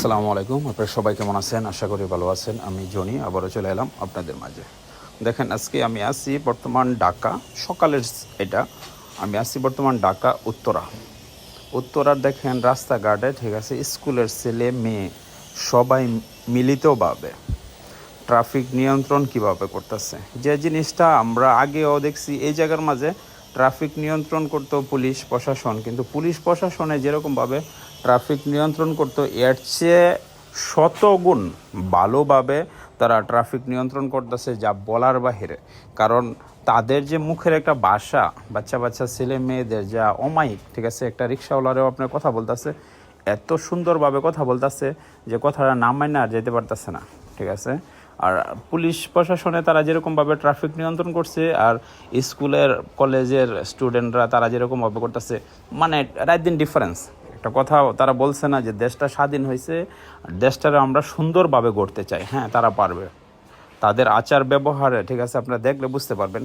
আসসালামু আলাইকুম। আপনারা সবাই কেমন আছেন? আশা করি ভালো আছেন। আমি জনি, আবারও চলে এলাম আপনাদের মাঝে। দেখেন, আজকে আমি আছি বর্তমান ঢাকা। সকালের এটা, আমি আছি বর্তমান ঢাকা, উত্তরা। উত্তরার দেখেন রাস্তাঘাটে, ঠিক আছে, স্কুলের ছেলে, মেয়ে, সবাই মিলিতভাবে ট্রাফিক নিয়ন্ত্রণ কীভাবে করতেছে? যে জিনিসটা আমরা আগেও দেখছি, এই জায়গার মাঝে ট্রাফিক নিয়ন্ত্রণ করতো পুলিশ প্রশাসন, কিন্তু পুলিশ প্রশাসনে যেরকমভাবে ট্রাফিক নিয়ন্ত্রণ করতো, এর চেয়ে শতগুণ ভালোভাবে তারা ট্রাফিক নিয়ন্ত্রণ করতেছে যা বলার বাহিরে। কারণ তাদের যে মুখের একটা বাসা বাচ্চা বাচ্চা ছেলে, মেয়েদের যা অমায়িক, ঠিক আছে, একটা রিক্সাওয়ালারেও আপনার কথা বলতেছে, এত সুন্দরভাবে কথা বলতেছে যে কথাটা না মাইনে আর যেতে পারতেছে না, ঠিক আছে? আর পুলিশ প্রশাসনে তারা যেরকমভাবে ট্রাফিক নিয়ন্ত্রণ করছে, আর স্কুলের, কলেজের স্টুডেন্টরা তারা যেরকমভাবে করতেছে মানে রাইট দিন ডিফারেন্স একটা কথা তারা বলছে না যে দেশটা স্বাধীন হয়েছে, দেশটারে আমরা সুন্দরভাবে গড়তে চাই। হ্যাঁ তারা পারবে। তাদের আচার ব্যবহারে ঠিক আছে, আপনারা দেখলে বুঝতে পারবেন।